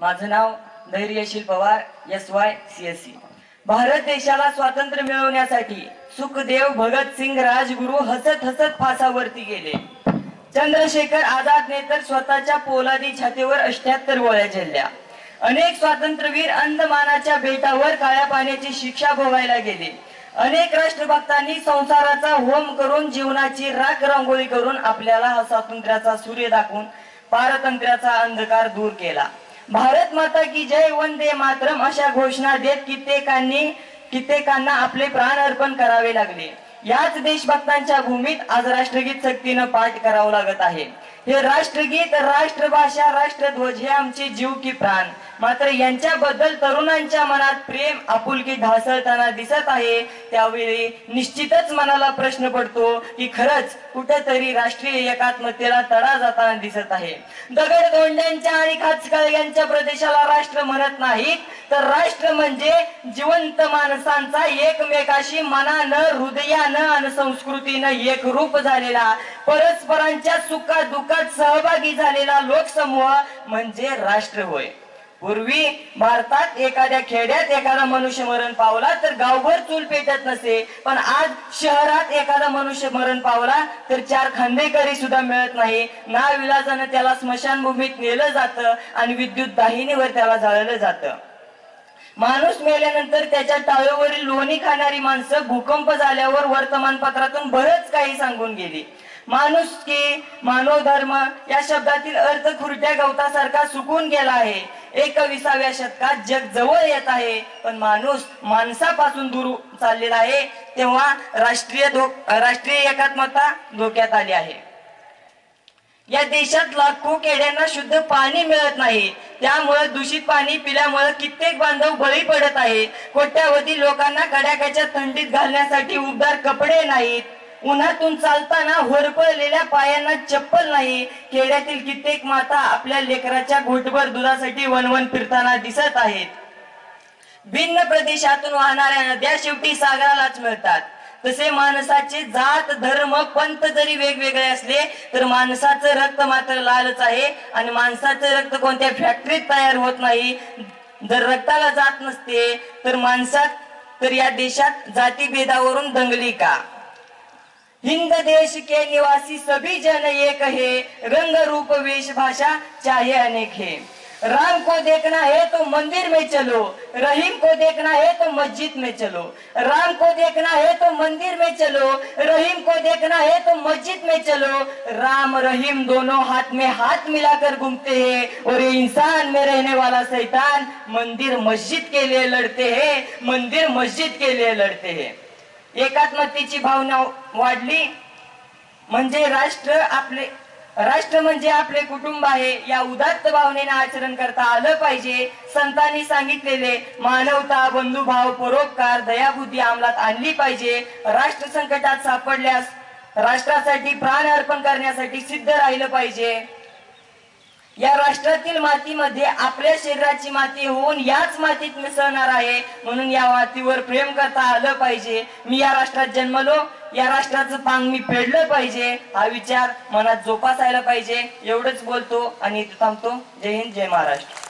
माझं नाव Dhairyasheel Pawar S Y C S C Bharat देशाला स्वातंत्र्य मिळवण्यासाठी सुखदेव भगतसिंग राजगुरू हसत हसत फासावरती गेले. चंद्रशेखर आझादने तर स्वतःच्या पोलादी छातीवर अष्ट्याहत्तर गोळ्या झेलल्या. अनेक स्वातंत्र्यवीर अंदमानाच्या बेटावर काळ्या पाण्याची शिक्षा भोगायला गेले. अनेक राष्ट्रभक्तांनी संसाराचा होम करून जीवनाची राख रांगोळी करून आपल्याला हा स्वातंत्र्याचा सूर्य दाखवून पारतंत्र्याचा अंधकार दूर केला. भारत माता की जय वंदे मातरम अशा घोषणा देत कित्येकांनी कित्येकांना आपले प्राण अर्पण करावे लागले. याच देशभक्तांच्या भूमीत आज राष्ट्रगीत सक्तीनं पाठ करावं लागत आहे. हे राष्ट्रगीत राष्ट्रभाषा राष्ट्रध्वज हे आमचे जीव की प्राण. मात्र यांच्याबद्दल तरुणांच्या मनात प्रेम आपुलकी ढासळताना दिसत आहे. त्यावेळी निश्चितच मनाला प्रश्न पडतो की खरंच कुठेतरी राष्ट्रीय एकात्मतेला तडा जाताना दिसत आहे. दगडगोंड्यांच्या आणि खाचकाळ्यांच्या प्रदेशाला राष्ट्र म्हणत नाहीत तर राष्ट्र म्हणजे जिवंत माणसांचा एकमेकाशी मनानं हृदयानं आणि संस्कृतीनं एक रूप झालेला परस्परांच्या सुखात दुःखात सहभागी झालेला लोकसमूह म्हणजे राष्ट्र होय. पूर्वी भारतात एखाद्या खेड्यात एखादा मनुष्य मरण पावला तर गावभर चूल पेटत नसे. पण आज शहरात एखादा मनुष्य मरण पावला तर चार खांदेकरी सुद्धा मिळत नाही. ना विलासानं त्याला स्मशानभूमीत नेलं जातं आणि विद्युत दाहिनीवर त्याला जाळलं जातं. माणूस मेल्यानंतर त्याच्या टाळेवरील लोणी खाणारी माणसं भूकंप झाल्यावर वर्तमानपत्रातून बरंच काही सांगून गेली. माणूस की मानवधर्म या शब्दातील अर्थ खुरट्या गवतासारखा सुकून गेला आहे. एकविसाव्या शतकात जग जवळ येत आहे पण माणूस माणसापासून दूर चाललेला आहे तेव्हा राष्ट्रीय धो राष्ट्रीय एकात्मता धोक्यात आली आहे. या देशात लाखो खेड्यांना शुद्ध पाणी मिळत नाही. त्यामुळे दूषित पाणी पिल्यामुळे कित्येक बांधव बळी पडत आहे कोट्यावधी लोकांना कडाक्याच्या थंडीत घालण्यासाठी उबदार कपडे नाहीत. उन्हातून चालताना होरपळलेल्या पायांना चप्पल नाही. खेड्यातील कित्येक माता आपल्या लेकराच्या घोटभर दुधासाठी वनवन फिरताना दिसत आहेत. भिन्न प्रदेशातून वाहणाऱ्या नद्या शेवटी सागरालाच मिळतात. तसे माणसाचे जात धर्म पंथ जरी वेगवेगळे असले तर माणसाचं रक्त मात्र लालच आहे आणि माणसाचं रक्त कोणत्या फॅक्टरीत तयार होत नाही. जर रक्ताला जात नसते तर माणसात तर या देशात जातीभेदावरून दंगली का? हिंद देश के निवासी सभी जन एक है रंग रूप वेश भाषा चाहे अनेक है। राम को देखना है तो मंदिर में चलो, रहीम को देखना है तो मस्जिद में चलो। राम को देखना है तो मंदिर में चलो, रहीम को देखना है तो मस्जिद में चलो। राम, रहीम दोनों हाथ में हाथ मिलाकर घूमते हैं और इंसान में रहने वाला शैतान मंदिर मस्जिद के लिए लड़ते हैं, मंदिर मस्जिद के लिए लड़ते हैं। एकात्मतेची भावना वाढली. म्हणजे राष्ट्र आपले राष्ट्र म्हणजे आपले कुटुंब आहे. या उदात्त भावनेने आचरण करता आलं पाहिजे. संतांनी सांगितलेले मानवता बंधुभाव परोपकार दयाबुद्धी अंमलात आणली पाहिजे. राष्ट्र संकटात सापडल्यास राष्ट्रासाठी प्राण अर्पण करण्यासाठी सिद्ध राहिलं पाहिजे. या राष्ट्रातील मातीमध्ये आपल्या शरीराची माती होऊन याच मातीत मिसळणार आहे. म्हणून या मातीवर प्रेम करता आलं पाहिजे. मी या राष्ट्रात जन्मलो. या राष्ट्राचं पांग मी फेडलं पाहिजे. हा विचार मनात जोपासायला पाहिजे. एवढंच बोलतो आणि थांबतो. जय हिंद जय महाराष्ट्र.